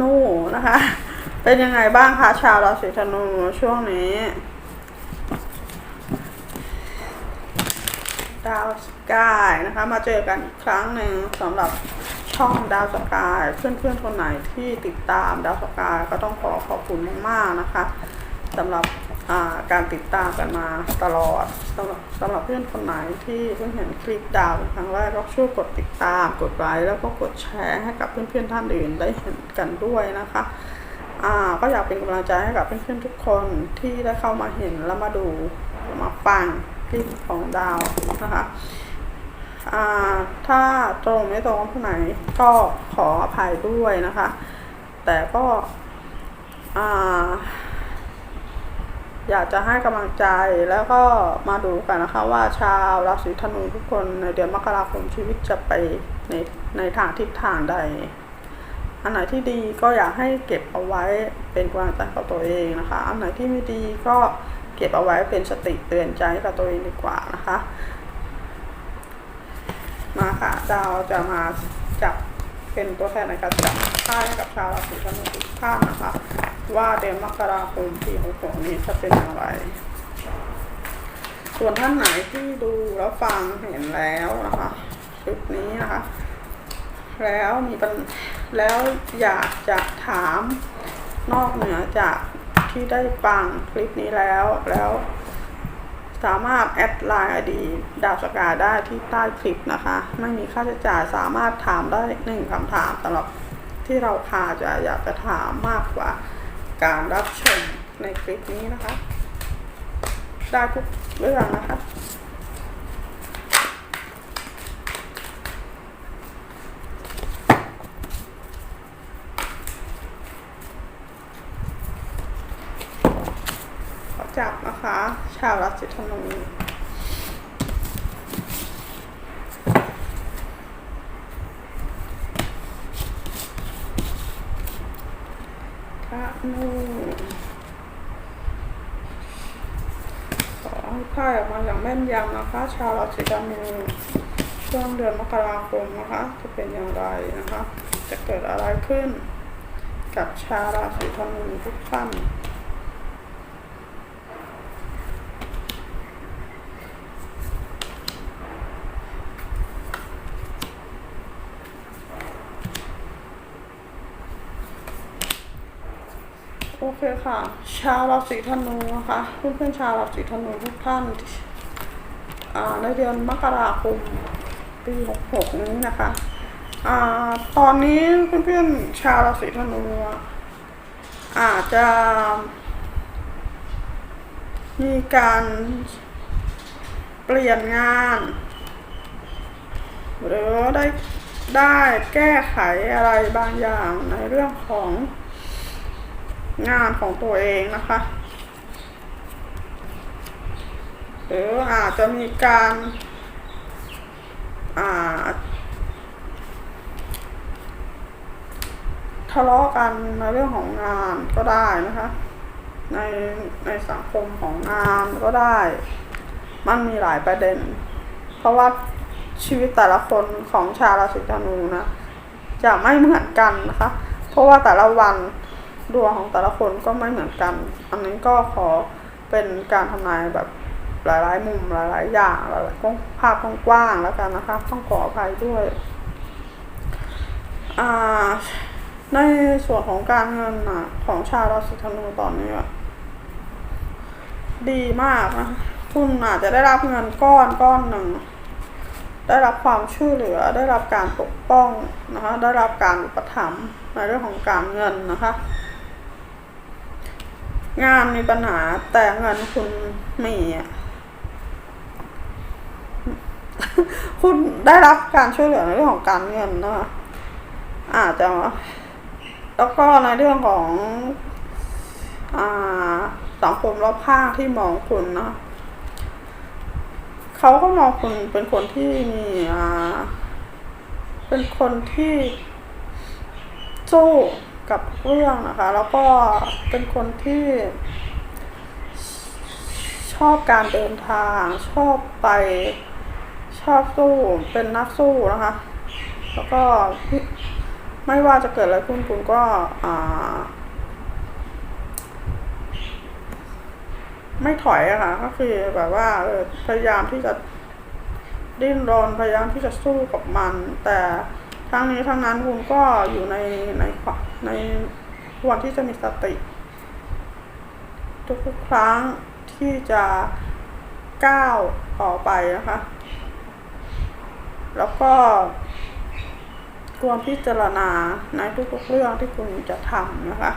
นูนะคะ เป็นยังไงบ้างคะชาวราศีธนูช่วงนี้ ดาวสกายนะคะ มาเจอกันอีกครั้งหนึ่งสำหรับช่องดาวสกาย เพื่อนๆคนไหนที่ติดตามดาวสกายก็ต้องขอขอบคุณมากๆนะคะสำหรับ การติดตามกันมาตลอดสำหรับสำหรับเพื่อนคนไหนที่เพิ่งเห็นคลิปดาวเป็นครั้งแรกก็ช่วยกดติดตาม กดไลค์แล้วก็กดแชร์ให้กับเพื่อนๆท่านอื่นได้เห็นกันด้วยนะคะอ่าก็อยากเป็นกำลังใจให้กับเพื่อนๆทุกคนที่ได้เข้ามาเห็นแล้วมาดูมาฟังคลิปของดาวนะคะอ่าถ้าตรงไม่ตรงที่ไหนก็ขออภัยด้วยนะคะ แต่ก็อ่า อยากจะให้กำลังใจแล้วก็มาดูกันนะคะว่าชาวราศีธนูทุกคนในเดือนมกราคมชีวิตจะไปในในทางทิศทางใด อันไหนที่ดีก็อยากให้เก็บเอาไว้เป็นกำลังใจกับตัวเองนะคะ อันไหนที่ไม่ดีก็เก็บเอาไว้เป็นสติเตือนใจกับตัวเองดีกว่านะคะ มาค่ะดาวจะมาจับเป็นตัวแทนในการจับค่ายกับชาวราศีธนูทุกท่านนะคะ ว่าเดือนมกราคมปี66นี้จะเป็นอย่างไร ส่วนท่านไหนที่ดูแล้วฟังเห็นแล้วนะคะคลิปนี้นะคะ แล้วมีปัญแล้วอยากจะถามนอกเหนือจากที่ได้ฟังคลิปนี้แล้วแล้วสามารถแอดไลน์อดีดาวสกาได้ที่ใต้คลิปนะคะ ไม่มีค่าใช้จ่ายสามารถถามได้หนึ่งคำถามสำหรับที่เราคาจะอยากจะถามมากกว่า การรับชมในคลิปนี้นะคะ ได้ทุกเรื่องนะคะขอจับนะคะ ชาวราศีธนูธนูขอให้ไพ่ออกมาอย่าง แม่นยำนะคะ ชาวราศีธนูช่วงเดือนมกราคมนะคะ จะเป็นอย่างไรนะคะ จะเกิดอะไรขึ้น กับชาวราศีธนูทุกท่านโอเคค่ะ ชาวราศีธนูนะคะ เพื่อนๆชาวราศีธนูทุกท่านอ่ ในเดือนมกราคมปี66นี้นะคะอตอนนี้เพื่อนๆชาวราศีธนูอาจจะ มีการเปลี่ยนงาน หรือได้ได้แก้ไขอะไรบางอย่างในเรื่องของงานของตัวเองนะคะ หรืออาจจะมีการอาทะเลาะกันในเรื่องของงานก็ได้นะคะ ในในสังคมของงานก็ได้ มันมีหลายประเด็น เพราะว่าชีวิตแต่ละคนของชาวราศีธนูนะจะไม่เหมือนกันนะคะ เพราะว่าแต่ละวันดวงของแต่ละคนก็ไม่เหมือนกัน อันนี้ก็ขอเป็นการทำนายแบบ หลายๆ มุมหลายๆ อย่างหลายๆภาพกว้างๆแล้วกันนะคะ ต้องขออภัยด้วยในส่วนของการเงินนะของชาวราศีธนูตอนนี้อะดีมากนะคุณอาจจะได้รับเงินก้อนก้อนหนึ่ง ได้รับความช่วยเหลือ ได้รับการปกป้องนะคะ ได้รับการอุปถัมภ์ในเรื่องของการเงินนะคะ งานมีปัญหาแต่เงินคุณมีอะ คุณได้รับการช่วยเหลือในเรื่องของการเงินนะคะอาจจะแล้วก็ในเรื่องของอ่าสังคมรอบข้างที่มองคุณนะเขาก็มองคุณเป็นคนที่มีอ่าเป็นคนที่สู้กับเรื่องนะคะ แล้วก็เป็นคนที่ชอบการเดินทางชอบไป ชอบสู้เป็นนักสู้นะคะ แล้วก็ไม่ว่าจะเกิดอะไรขึ้นคุณก็ไม่ถอยอะค่ะ ก็คือแบบว่าพยายามที่จะดิ้นรนพยายามที่จะสู้กับมัน แต่ทั้งนี้ทั้งนั้นคุณก็อยู่ในในในควรที่จะมีสติ ทุกครั้งที่จะก้าวต่อไปนะคะ แล้วก็ควรพิจารณาในทุกๆเรื่องที่คุณจะทำนะคะ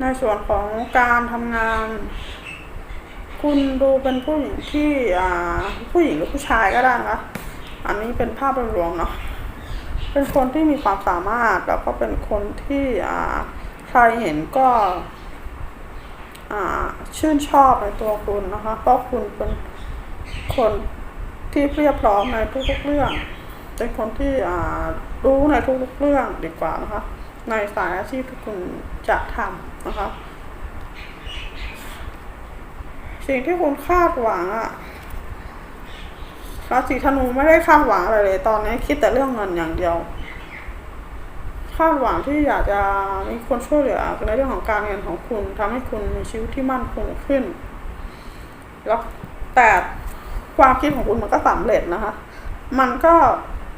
ในส่วนของการทำงาน คุณดูเป็นผู้หญิงที่อ่าผู้หญิงหรือผู้ชายก็ได้นะคะอันนี้เป็นภาพรวมเนาะเป็นคนที่มีความสามารถแล้วก็เป็นคนที่อ่าใครเห็นก็อ่าชื่นชอบในตัวคุณนะคะเพราะคุณเป็นคน ที่เรียบพร้อมในทุกๆเรื่อง เป็นคนที่อ่ารู้ในทุกๆเรื่องดีกว่านะคะ ในสายอาชีพที่คุณจะทำนะคะ สิ่งที่คุณคาดหวังอะราศีธนูไม่ได้คาดหวังอะไรเลย ตอนนี้คิดแต่เรื่องเงินอย่างเดียว คาดหวังที่อยากจะมีคนช่วยเหลือในเรื่องของการเงินของคุณทำให้คุณมีชีวิตที่มั่นคงขึ้น แล้วแต่ ความคิดของคุณมันก็สำเร็จนะคะ มันก็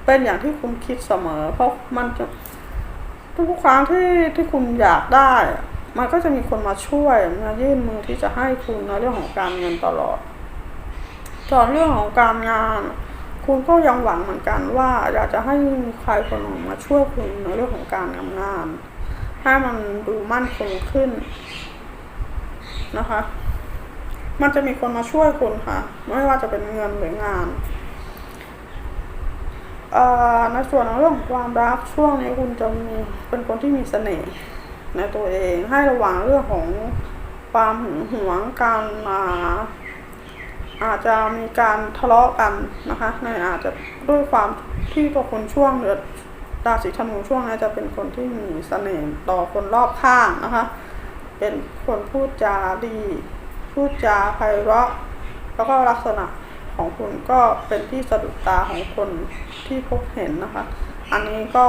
เป็นอย่างที่คุณคิดเสมอ เพราะมันจะทุกครั้งที่ที่คุณอยากได้ มันก็จะมีคนมาช่วยมายื่นมือที่จะให้คุณในเรื่องของการเงินตลอดส่วนเรื่องของการงาน คุณก็ยังหวังเหมือนกันว่า อยากจะให้มีใครคนหนึ่งมาช่วยคุณในเรื่องของการทำงานให้มันดูมั่นคงขึ้นนะคะ มันจะมีคนมาช่วยคุณค่ะ ไม่ว่าจะเป็นเงินหรืองานในส่วนของเรื่องความรักช่วงนี้คุณจะมีเป็นคนที่มีเสน่ห์ในตัวเองให้ระวังเรื่องของความหึงหวงการมาอาจจะมีการทะเลาะกันนะคะในอาจจะด้วยความที่ตัวคนช่วงเดือดราศีธนูช่วงนี้จะเป็นคนที่มีเสน่ห์ต่อคนรอบข้างนะคะ เป็นคนพูดจาดี พูดจาไพเราะแล้วก็ลักษณะของคุณก็เป็นที่สะดุดตาของคนที่พบเห็นนะคะ อันนี้ก็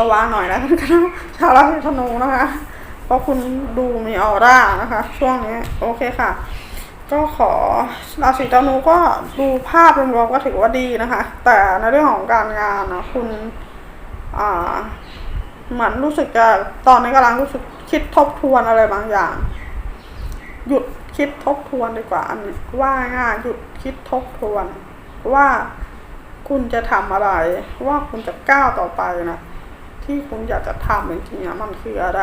ระวังหน่อยแล้วกันนะชาวราศีธนูนะคะ เพราะคุณดูมีออร่านะคะ ช่วงนี้โอเคค่ะ ก็ขอราศีธนูก็ดูภาพรวมๆก็ถือว่าดีนะคะ แต่ในเรื่องของการงานนะคุณอ่าเหมือนรู้สึกจะตอนนี้กำลังรู้สึกคิดทบทวนอะไรบางอย่าง หยุดคิดทบทวนดีกว่า อันนี้ว่าง่ายหยุดคิดทบทวน ว่าคุณจะทำอะไร ว่าคุณจะก้าวต่อไปนะที่คุณอยากจะทำจริงๆอะมันคืออะไร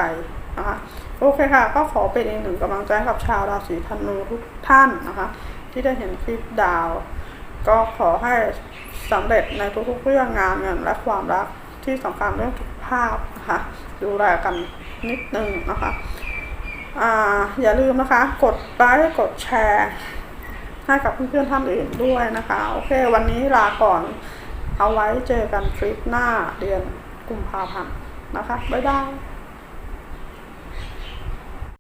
นะคะโอเคค่ะ ก็ขอเป็นอีกหนึ่งกำลังใจกับชาวราศีธนูทุกท่านนะคะ ที่ได้เห็นคลิปดาว ก็ขอให้สำเร็จในทุกๆเรื่องงานเงินและความรักที่สำคัญเรื่องสุขภาพนะคะดูแลกันนิดนึงนะคะ อ่าอย่าลืมนะคะ กดไลค์กดแชร์ให้กับเพื่อนๆท่านอื่นด้วยนะคะ โอเค วันนี้ลาก่อน เอาไว้เจอกันคลิปหน้าเดือนกุมภาพันธ์นะคะ บ๊ายบาย